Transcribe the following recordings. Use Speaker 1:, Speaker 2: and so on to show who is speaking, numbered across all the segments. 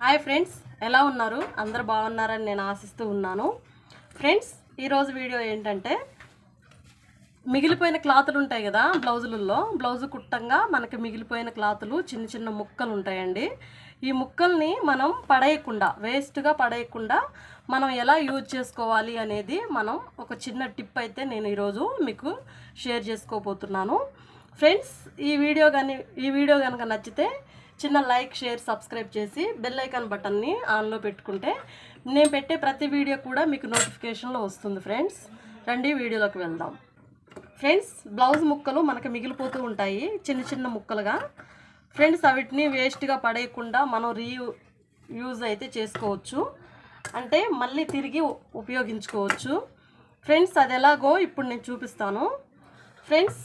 Speaker 1: Hi friends ఎలా ఉన్నారు? అందరు బాగున్నారని నేను ఆశిస్తూ ఉన్నాను. ఫ్రెండ్స్ ఈరోజు వీడియో ఏంటంటే మిగిలిపోయిన క్లాతులు ఉంటాయి కదా బ్లౌజులలో. బ్లౌజు కుట్టంగా మనకి మిగిలిపోయిన క్లాతులు చిన్న చిన్న ముక్కలు ఉంటాయండి. ఈ ముక్కల్ని మనం పడేయకుండా వేస్ట్గా పడేయకుండా మనం ఎలా యూజ్ చేసుకోవాలి అనేది మనం ఒక చిన్న టిప్ అయితే నేను ఈరోజు మీకు షేర్ చేసుకోబోతున్నాను. ఫ్రెండ్స్ ఈ వీడియో కానీ ఈ వీడియో కనుక నచ్చితే చిన్న లైక్ షేర్ సబ్స్క్రైబ్ చేసి బెల్ ఐకాన్ బటన్ని ఆన్లో పెట్టుకుంటే నేను పెట్టే ప్రతి వీడియో కూడా మీకు నోటిఫికేషన్లో వస్తుంది ఫ్రెండ్స్. రండి వీడియోలోకి వెళ్దాం. ఫ్రెండ్స్ బ్లౌజ్ ముక్కలు మనకి మిగిలిపోతూ ఉంటాయి చిన్న చిన్న ముక్కలుగా. ఫ్రెండ్స్ అవిటిని వేస్ట్గా పడేయకుండా మనం రీ యూజ్ అయితే చేసుకోవచ్చు. అంటే మళ్ళీ తిరిగి ఉపయోగించుకోవచ్చు. ఫ్రెండ్స్ అది ఎలాగో ఇప్పుడు నేను చూపిస్తాను. ఫ్రెండ్స్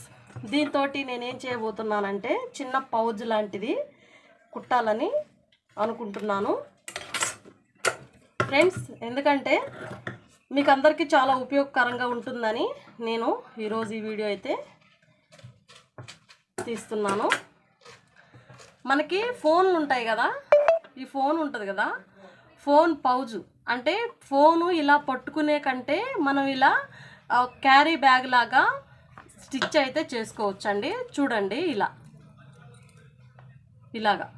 Speaker 1: దీంతో నేనేం చేయబోతున్నానంటే చిన్న పౌజ్ లాంటిది. కుట్టాలని అనుకుంటున్నాను. ఫ్రెండ్స్ ఎందుకంటే మీకు అందరికీ చాలా ఉపయోగకరంగా ఉంటుందని నేను ఈరోజు ఈ వీడియో అయితే తీస్తున్నాను. మనకి ఫోన్లు ఉంటాయి కదా ఈ ఫోన్ ఉంటుంది కదా ఫోన్ పౌజు. అంటే ఫోను ఇలా పట్టుకునే కంటే మనం ఇలా క్యారీ బ్యాగ్ లాగా స్టిచ్ అయితే చేసుకోవచ్చండి. చూడండి ఇలా. ఇలాగా.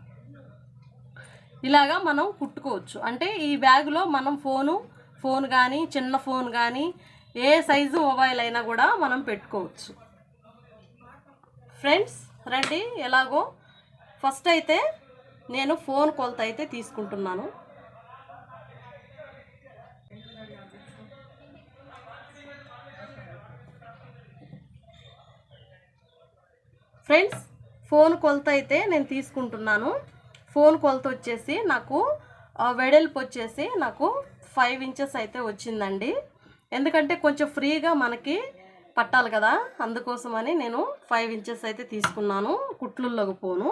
Speaker 1: ఇలాగా మనం కుట్టుకోవచ్చు. అంటే ఈ బ్యాగులో మనం ఫోను ఫోన్ కానీ చిన్న ఫోన్ కానీ ఏ సైజు మొబైల్ అయినా కూడా మనం పెట్టుకోవచ్చు. ఫ్రెండ్స్ రండి ఎలాగో ఫస్ట్ అయితే నేను ఫోన్ కొలత అయితే తీసుకుంటున్నాను. ఫ్రెండ్స్ ఫోన్ కొలత అయితే నేను తీసుకుంటున్నాను. ఫోన్ కొలత వచ్చేసి నాకు వెడల్పు వచ్చేసి నాకు ఫైవ్ ఇంచెస్ అయితే వచ్చిందండి. ఎందుకంటే కొంచెం ఫ్రీగా మనకి పట్టాలి కదా అందుకోసమని నేను ఫైవ్ ఇంచెస్ అయితే తీసుకున్నాను కుట్లుల్లోకి పోను.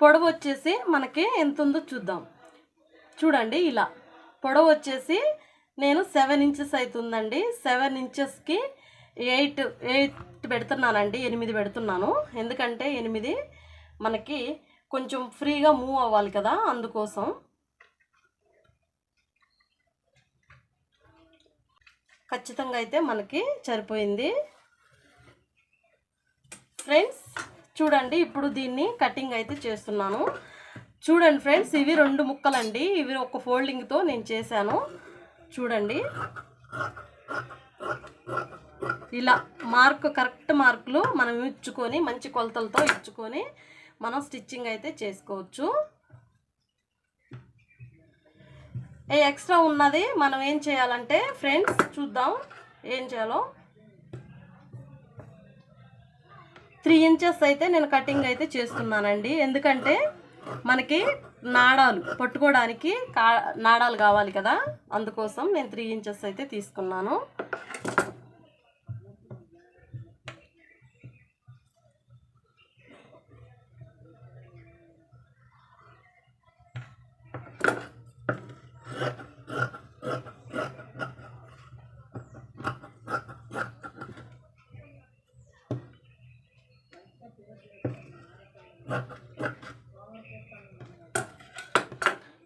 Speaker 1: పొడవు వచ్చేసి మనకి ఎంత ఉందో చూద్దాం. చూడండి ఇలా. పొడవు వచ్చేసి నేను సెవెన్ ఇంచెస్ అవుతుందండి సెవెన్ ఇంచెస్కి ఎయిట్ ఎయిట్ పెడుతున్నానండి ఎనిమిది పెడుతున్నాను. ఎందుకంటే ఎనిమిది మనకి కొంచెం ఫ్రీగా మూవ్ అవ్వాలి కదా అందుకోసం. ఖచ్చితంగా అయితే మనకి సరిపోయింది. ఫ్రెండ్స్ చూడండి ఇప్పుడు దీన్ని కటింగ్ అయితే చేస్తున్నాను. చూడండి ఫ్రెండ్స్ ఇవి రెండు ముక్కలండి. ఇవి ఒక ఫోల్డింగ్తో నేను చేశాను. చూడండి. ఇలా మార్క్ కరెక్ట్ మార్కులు మనం ఇచ్చుకొని మంచి కొలతలతో ఇచ్చుకొని మనం స్టిచ్చింగ్ అయితే చేసుకోవచ్చు. ఏ ఎక్స్ట్రా ఉన్నది మనం ఏం చేయాలంటే ఫ్రెండ్స్ చూద్దాం ఏం చేయాలో. త్రీ ఇంచెస్ అయితే నేను కటింగ్ అయితే చేస్తున్నానండి. ఎందుకంటే మనకి నాడాలు పట్టుకోవడానికి కా నాడాలు కావాలి కదా. అందుకోసం నేను త్రీ ఇంచెస్ అయితే తీసుకున్నాను.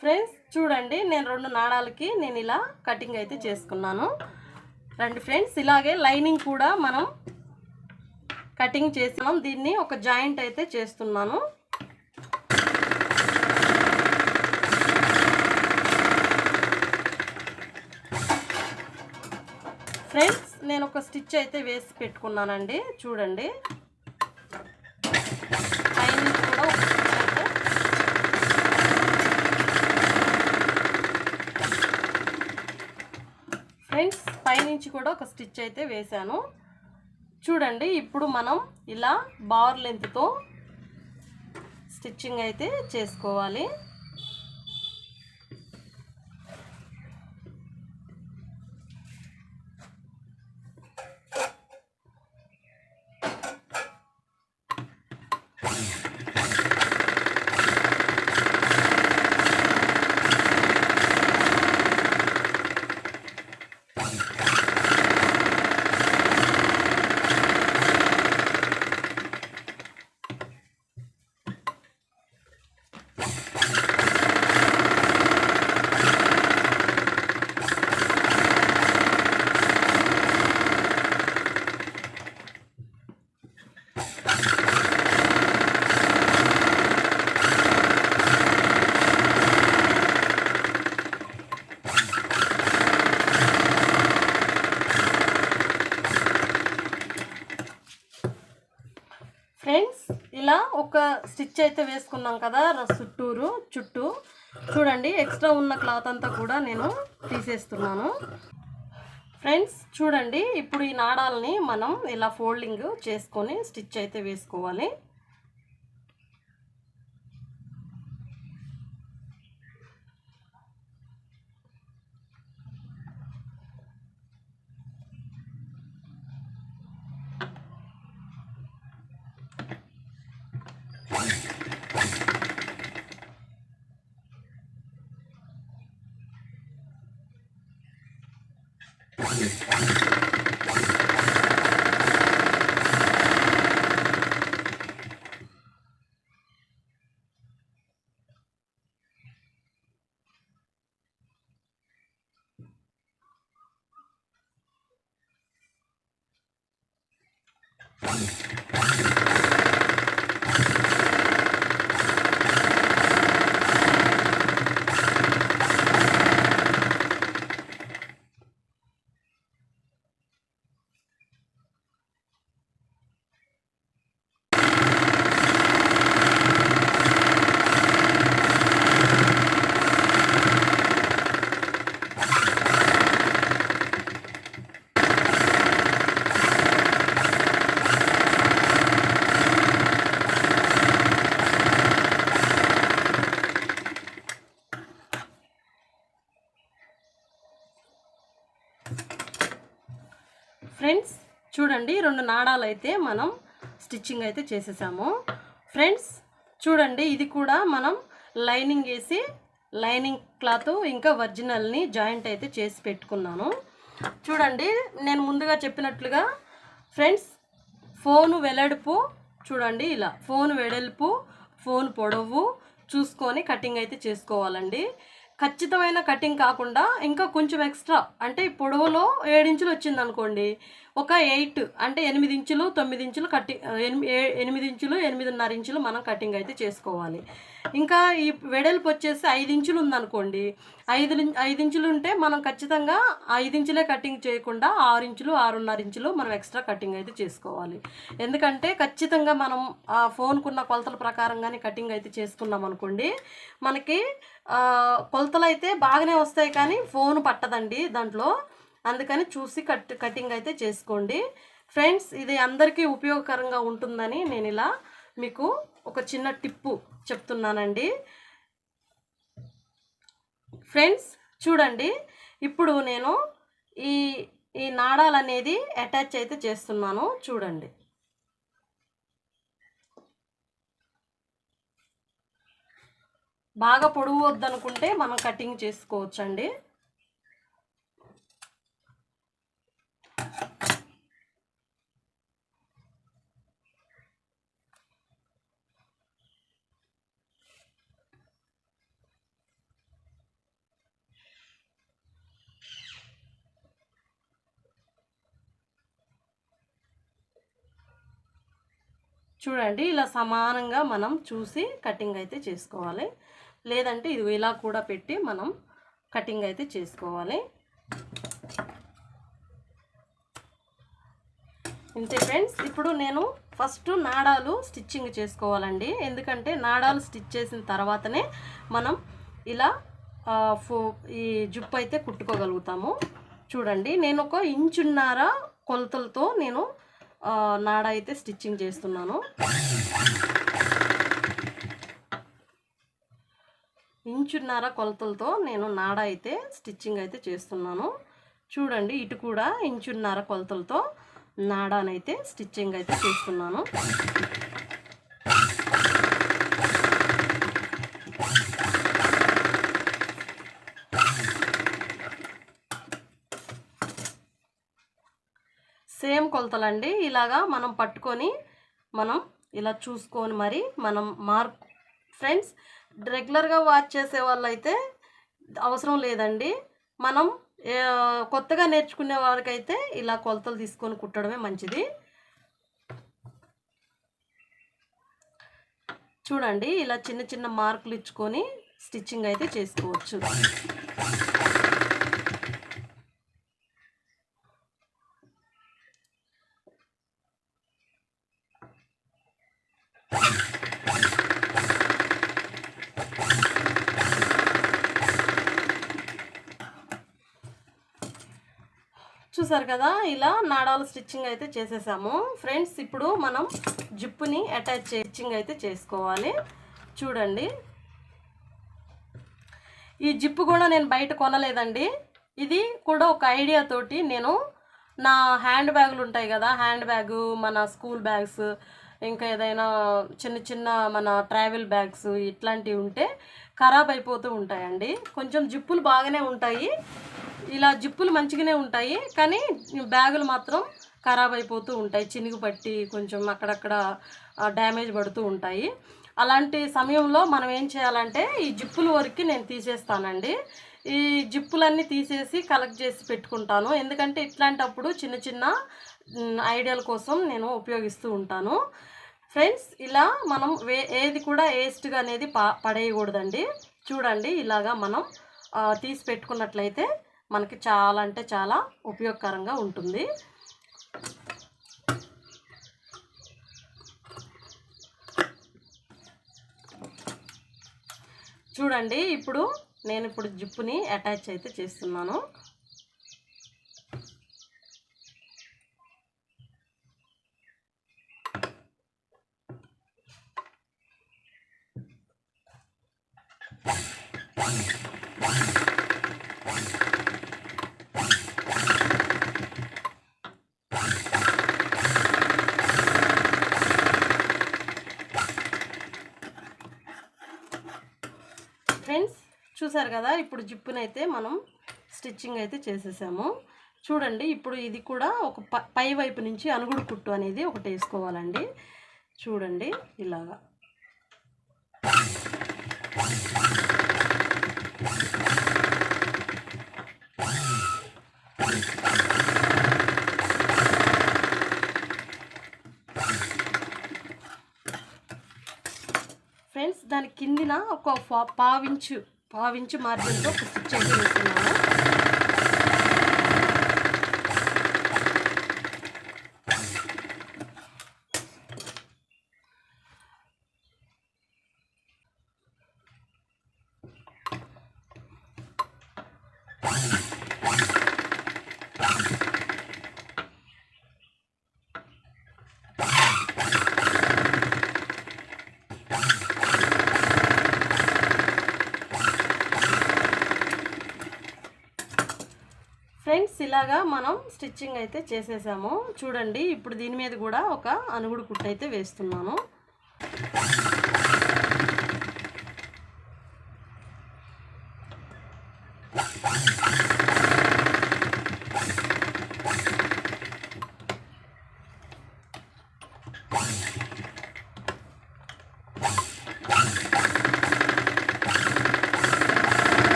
Speaker 1: ఫ్రెండ్స్ చూడండి నేను రెండు నాడాలకి నేను ఇలా కటింగ్ అయితే చేసుకున్నాను. రండి ఫ్రెండ్స్ ఇలాగే లైనింగ్ కూడా మనం కటింగ్ చేసినాం. దీన్ని ఒక జాయింట్ అయితే చేస్తున్నాను. ఫ్రెండ్స్ నేను ఒక స్టిచ్ అయితే వేసి పెట్టుకున్నానండి. చూడండి లైనింగ్ కూడా ఒక స్టిచ్ అయితే ఫ్రెండ్స్ నుంచి కూడా ఒక స్టిచ్ అయితే వేశాను. చూడండి ఇప్పుడు మనం ఇలా బార్ లెంత్తో స్టిచ్చింగ్ అయితే చేసుకోవాలి. ఫ్రెండ్స్ ఇలా ఒక స్టిచ్ అయితే వేసుకున్నాం కదా చుట్టూరు చుట్టూ. చూడండి ఎక్స్ట్రా ఉన్న క్లాత్ అంతా కూడా నేను తీసేస్తున్నాను. ఫ్రెండ్స్ చూడండి ఇప్పుడు ఈ నాడాలని మనం ఇలా ఫోల్డింగ్ చేసుకొని స్టిచ్ అయితే వేసుకోవాలి. Thank you. చూడండి. రెండు నాడాలు అయితే మనం స్టిచ్చింగ్ అయితే చేసేసాము. ఫ్రెండ్స్ చూడండి. ఇది కూడా మనం లైనింగ్ వేసి లైనింగ్ క్లాత్ ఇంకా ఒరిజినల్ని జాయింట్ అయితే చేసి పెట్టుకున్నాను. చూడండి. నేను ముందుగా చెప్పినట్లుగా ఫ్రెండ్స్ ఫోను వెడల్పు చూడండి ఇలా ఫోన్ వెడల్పు ఫోన్ పొడవు చూసుకొని కటింగ్ అయితే చేసుకోవాలండి. ఖచ్చితమైన కటింగ్ కాకుండా ఇంకా కొంచెం ఎక్స్ట్రా అంటే పొడవులో ఏడించులు వచ్చిందనుకోండి ఒక ఎయిట్ అంటే ఎనిమిది ఇంచులు తొమ్మిది ఇంచులు కటింగ్ ఎనిమిది ఇంచులు ఎనిమిదిన్నర ఇంచులు మనం కటింగ్ అయితే చేసుకోవాలి. ఇంకా ఈ వెడల్పు వచ్చేసి ఐదు ఇంచులు ఉందనుకోండి ఐదు ఐదు ఇంచులు ఉంటే మనం ఖచ్చితంగా ఐదు ఇంచులే కటింగ్ చేయకుండా ఆరు ఇంచులు ఆరున్నర ఇంచులు మనం ఎక్స్ట్రా కటింగ్ అయితే చేసుకోవాలి. ఎందుకంటే ఖచ్చితంగా మనం ఆ ఫోన్కున్న కొలతల ప్రకారంగానే కటింగ్ అయితే చేసుకున్నాం అనుకోండి మనకి కొలతలు అయితే బాగానే వస్తాయి కానీ ఫోన్ పట్టదండి దాంట్లో. అందుకని చూసి కట్ కటింగ్ అయితే చేసుకోండి. ఫ్రెండ్స్ ఇది అందరికీ ఉపయోగకరంగా ఉంటుందని నేను ఇలా మీకు ఒక చిన్న టిప్పు చెప్తున్నానండి. ఫ్రెండ్స్ చూడండి. ఇప్పుడు నేను ఈ ఈ నాడాలు అనేది అటాచ్ అయితే చేస్తున్నాను. చూడండి. బాగా పొడవు వద్దనుకుంటే మనం కటింగ్ చేసుకోవచ్చండి. చూడండి ఇలా సమానంగా మనం చూసి కటింగ్ అయితే చేసుకోవాలి. లేదంటే ఇది ఇలా కూడా పెట్టి మనం కటింగ్ అయితే చేసుకోవాలి. ఇంతే ఫ్రెండ్స్ ఇప్పుడు నేను ఫస్ట్ నాడాలు స్టిచ్చింగ్ చేసుకోవాలండి. ఎందుకంటే నాడాలు స్టిచ్ చేసిన తర్వాతనే మనం ఇలా ఫో ఈ జుప్పు అయితే కుట్టుకోగలుగుతాము. చూడండి నేను ఒక ఇంచున్నర కొలతలతో నేను నాడ అయితే స్టిచ్చింగ్ చేస్తున్నాను. ఇంచున్నర కొలతలతో నేను నాడ అయితే స్టిచ్చింగ్ అయితే చేస్తున్నాను. చూడండి ఇటు కూడా ఇంచున్నర కొలతలతో నాడానైతే స్టిచ్చింగ్ అయితే చేస్తున్నాను. సేమ్ కొలతలండి. ఇలాగా మనం పట్టుకొని మనం ఇలా చూసుకొని మరి మనం మార్క్ ఫ్రెండ్స్ రెగ్యులర్గా వాచ్ చేసే వాళ్ళైతే అవసరం లేదండి. మనం కొత్తగా నేర్చుకునే వారికైతే ఇలా కొలతలు తీసుకొని కుట్టడమే మంచిది. చూడండి ఇలా చిన్న చిన్న మార్కులు ఇచ్చుకొని స్టిచ్చింగ్ అయితే చేసుకోవచ్చు. చూసారు కదా ఇలా నాడాలు స్టిచ్చింగ్ అయితే చేసేసాము. ఫ్రెండ్స్ ఇప్పుడు మనం జిప్పుని అటాచ్ స్టిచ్చింగ్ అయితే చేసుకోవాలి. చూడండి. ఈ జిప్పు కూడా నేను బయట కొనలేదండి. ఇది కూడా ఒక ఐడియా తోటి నేను నా హ్యాండ్ బ్యాగులు ఉంటాయి కదా హ్యాండ్ బ్యాగు మన స్కూల్ బ్యాగ్స్ ఇంకా ఏదైనా చిన్న చిన్న మన ట్రావెల్ బ్యాగ్స్ ఇట్లాంటివి ఉంటే ఖరాబ్ అయిపోతూ ఉంటాయండి. కొంచెం జిప్పులు బాగానే ఉంటాయి. ఇలా జిప్పులు మంచిగానే ఉంటాయి. కానీ బ్యాగులు మాత్రం ఖరాబ్ అయిపోతూ ఉంటాయి. చినుగు పట్టి కొంచెం అక్కడక్కడ డ్యామేజ్ పడుతూ ఉంటాయి. అలాంటి సమయంలో మనం ఏం చేయాలంటే ఈ జిప్పుల వరకు నేను తీసేస్తానండి. ఈ జిప్పులన్నీ తీసేసి కలెక్ట్ చేసి పెట్టుకుంటాను. ఎందుకంటే ఇట్లాంటప్పుడు చిన్న చిన్న ఐడియాల కోసం నేను ఉపయోగిస్తూ ఉంటాను. ఫ్రెండ్స్ ఇలా మనం వే ఏది కూడా వేస్ట్గా అనేది పా పడేయకూడదండి. చూడండి ఇలాగా మనం తీసి పెట్టుకున్నట్లయితే మనకి చాలా అంటే చాలా ఉపయోగకరంగా ఉంటుంది. చూడండి ఇప్పుడు నేను ఇప్పుడు జిప్పుని అటాచ్ అయితే చేస్తున్నాను ఫ్రెండ్స్ చూసారు కదా ఇప్పుడు జిప్పునైతే మనం స్టిచ్చింగ్ అయితే చేసేసాము. చూడండి ఇప్పుడు ఇది కూడా ఒక ప- పై వైపు నుంచి అనుగుడు కుట్టు అనేది ఒకటి వేసుకోవాలండి. చూడండి ఇలాగా. ఫ్రెండ్స్ దాని కిందిన ఒక ఫా- పావించు పావించి మార్జిన్తో ఒక చేసి అయితే వేస్తున్నాను ఫ్రెండ్స్ ఇలాగా మనం స్టిచ్చింగ్ అయితే చేసేసాము. చూడండి ఇప్పుడు దీని మీద కూడా ఒక అనుగుడు కుట్టు అయితే వేస్తున్నాను.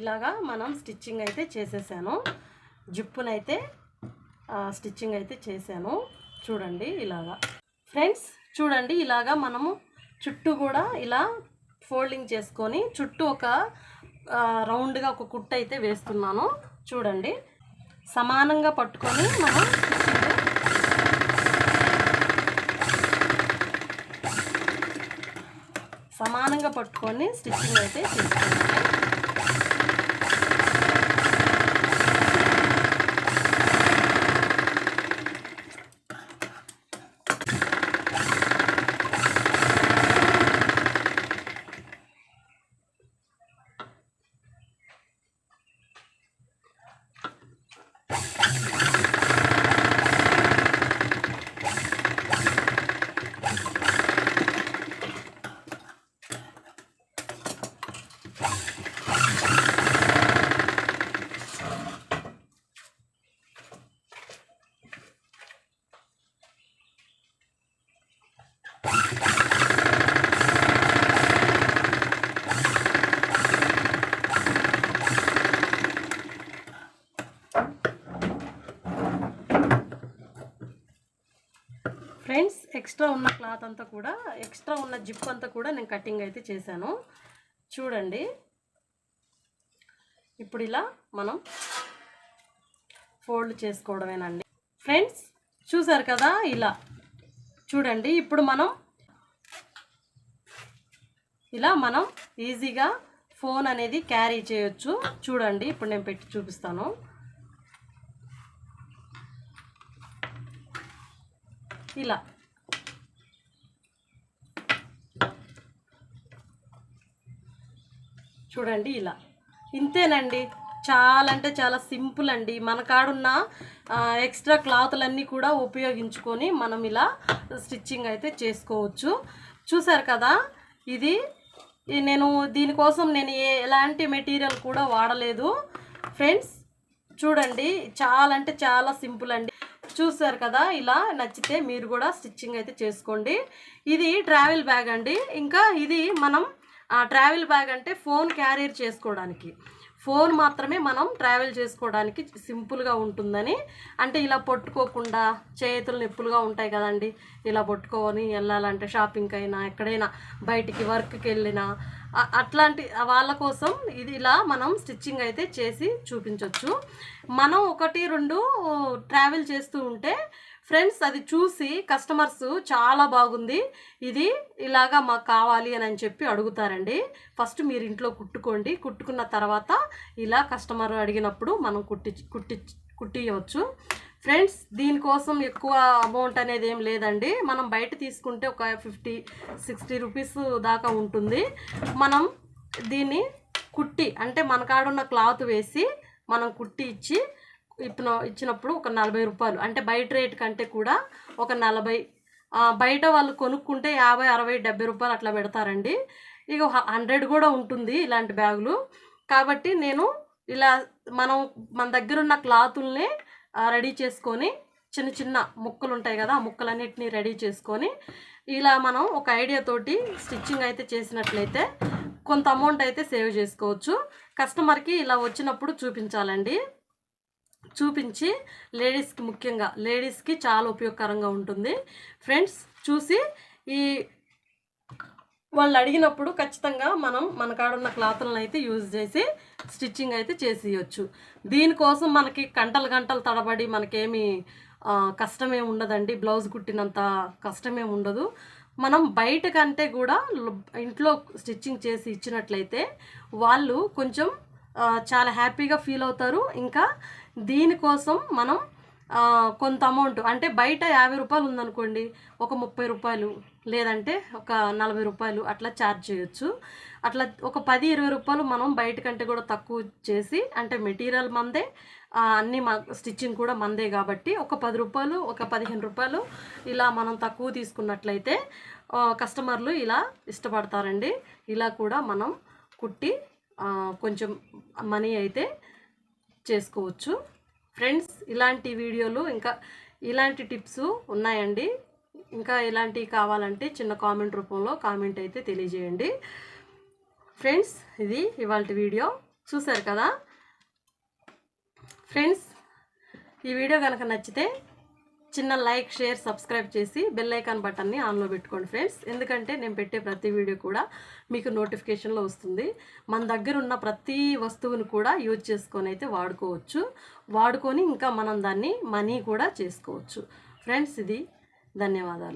Speaker 1: ఇలాగా మనం స్టిచ్చింగ్ అయితే చేసేసాను. జిప్పునైతే స్టిచ్చింగ్ అయితే చేశాను చూడండి ఇలాగా. ఫ్రెండ్స్ చూడండి ఇలాగా మనము చుట్టూ కూడా ఇలా ఫోల్డింగ్ చేసుకొని చుట్టూ ఒక రౌండ్గా ఒక కుట్ట అయితే వేస్తున్నాను. చూడండి. సమానంగా పట్టుకొని మనం సమానంగా పట్టుకొని స్టిచ్చింగ్ అయితే చేసుకోవాలి ఫ్రెండ్స్ ఎక్స్ట్రా ఉన్న క్లాత్ అంతా కూడా ఎక్స్ట్రా ఉన్న జిప్ అంతా కూడా నేను కటింగ్ అయితే చేశాను. చూడండి. ఇప్పుడు ఇలా మనం ఫోల్డ్ చేసుకోవడమేనండి. ఫ్రెండ్స్ చూసారు కదా ఇలా. చూడండి ఇప్పుడు మనం ఇలా మనం ఈజీగా ఫోన్ అనేది క్యారీ చేయొచ్చు. చూడండి ఇప్పుడు నేను పెట్టి చూపిస్తాను. ఇలా. చూడండి ఇలా. ఇంతేనండి. చాలా అంటే చాలా సింపుల్ అండి. మన కాడున్న ఎక్స్ట్రా క్లాతులన్నీ కూడా ఉపయోగించుకొని మనం ఇలా స్టిచ్చింగ్ అయితే చేసుకోవచ్చు. చూసారు కదా? ఇది నేను దీనికోసం నేను ఏ ఎలాంటి మెటీరియల్ కూడా వాడలేదు. ఫ్రెండ్స్ చూడండి. చాలా అంటే చాలా సింపుల్ అండి. చూసారు కదా? ఇలా నచ్చితే మీరు కూడా స్టిచ్చింగ్ అయితే చేసుకోండి. ఇది ట్రావెల్ బ్యాగ్ అండి. ఇంకా ఇది మనం ట్రావెల్ బ్యాగ్ అంటే ఫోన్ క్యారియర్ చేసుకోవడానికి. ఫోన్ మాత్రమే మనం ట్రావెల్ చేసుకోవడానికి సింపుల్గా ఉంటుందని. అంటే ఇలా పట్టుకోకుండా చేతులు నొప్పులుగా ఉంటాయి కదండి. ఇలా పట్టుకొని వెళ్ళాలంటే షాపింగ్కి అయినా ఎక్కడైనా బయటికి వర్క్కి వెళ్ళినా అట్లాంటి వాళ్ళ కోసం ఇది ఇలా మనం స్టిచ్చింగ్ అయితే చేసి చూపించవచ్చు మనం ఒకటి రెండు ట్రావెల్ చేస్తూ ఉంటే ఫ్రెండ్స్ అది చూసి కస్టమర్స్ చాలా బాగుంది. ఇది ఇలాగా మాకు కావాలి అని అని చెప్పి అడుగుతారండి. ఫస్ట్ మీరు ఇంట్లో కుట్టుకోండి. కుట్టుకున్న తర్వాత ఇలా కస్టమర్ అడిగినప్పుడు మనం కుట్టి కుట్టి కుట్టియవచ్చు ఫ్రెండ్స్ దీనికోసం ఎక్కువ అమౌంట్ అనేది ఏం లేదండి. మనం బయట తీసుకుంటే ఒక ఫిఫ్టీ సిక్స్టీ రూపీస్ దాకా ఉంటుంది. మనం దీన్ని కుట్టి అంటే మన కాడున్న క్లాత్ వేసి మనం కుట్టి ఇచ్చి ఇప్పిన ఇచ్చినప్పుడు ఒక నలభై రూపాయలు. అంటే బయట రేట్ కంటే కూడా ఒక నలభై. బయట వాళ్ళు కొనుక్కుంటే యాభై అరవై డెబ్బై రూపాయలు అట్లా పెడతారండి. ఇక హండ్రెడ్ కూడా ఉంటుంది ఇలాంటి బ్యాగులు. కాబట్టి నేను ఇలా మనం మన దగ్గర ఉన్న క్లాతుల్ని రెడీ చేసుకొని చిన్న చిన్న ముక్కలు ఉంటాయి కదా ఆ ముక్కలన్నిటిని రెడీ చేసుకొని ఇలా మనం ఒక ఐడియా తోటి స్టిచ్చింగ్ అయితే చేసినట్లయితే కొంత అమౌంట్ అయితే సేవ్ చేసుకోవచ్చు. కస్టమర్కి ఇలా వచ్చినప్పుడు చూపించాలండి. చూపించి లేడీస్కి ముఖ్యంగా లేడీస్కి చాలా ఉపయోగకరంగా ఉంటుంది. ఫ్రెండ్స్ చూసి ఈ వాళ్ళు అడిగినప్పుడు ఖచ్చితంగా మనం మన కాడున్న క్లాత్లను అయితే యూజ్ చేసి స్టిచ్చింగ్ అయితే చేసేయచ్చు. దీనికోసం మనకి గంటలు గంటలు తడబడి మనకేమి కష్టమే ఉండదండి. బ్లౌజ్ కుట్టినంత కష్టమే ఉండదు. మనం బయట కంటే కూడా ఇంట్లో స్టిచ్చింగ్ చేసి ఇచ్చినట్లయితే వాళ్ళు కొంచెం చాలా హ్యాపీగా ఫీల్ అవుతారు. ఇంకా దీనికోసం మనం కొంత అమౌంట్ అంటే బయట యాభై రూపాయలు ఉందనుకోండి ఒక ముప్పై రూపాయలు లేదంటే ఒక నలభై రూపాయలు అట్లా ఛార్జ్ చేయొచ్చు. అట్లా ఒక పది ఇరవై రూపాయలు మనం బయట కంటే కూడా తక్కువ చేసి అంటే మెటీరియల్ మందే అన్నీ మా స్టిచ్చింగ్ కూడా మందే కాబట్టి ఒక పది రూపాయలు ఒక పదిహేను రూపాయలు ఇలా మనం తక్కువ తీసుకున్నట్లయితే కస్టమర్లు ఇలా ఇష్టపడతారండి. ఇలా కూడా మనం కుట్టి కొంచెం మనీ అయితే చేసుకోవచ్చు. ఫ్రెండ్స్ ఇలాంటి వీడియోలు ఇంకా ఇలాంటి టిప్స్ ఉన్నాయండి. ఇంకా ఇలాంటివి కావాలంటే చిన్న కామెంట్ రూపంలో కామెంట్ అయితే తెలియజేయండి. ఫ్రెండ్స్ ఇది ఇవాళ వీడియో. చూసారు కదా? ఫ్రెండ్స్ ఈ వీడియో కనుక నచ్చితే చిన్న లైక్ షేర్ సబ్స్క్రైబ్ చేసి బెల్ ఐకాన్ బటన్ని ఆన్లో పెట్టుకోండి ఫ్రెండ్స్. ఎందుకంటే నేను పెట్టే ప్రతి వీడియో కూడా మీకు నోటిఫికేషన్లో వస్తుంది. మన దగ్గర ఉన్న ప్రతి వస్తువుని కూడా యూజ్ చేసుకొని అయితే వాడుకోవచ్చు. వాడుకొని ఇంకా మనం దాన్ని మనీ కూడా చేసుకోవచ్చు. ఫ్రెండ్స్ ఇది ధన్యవాదాలు.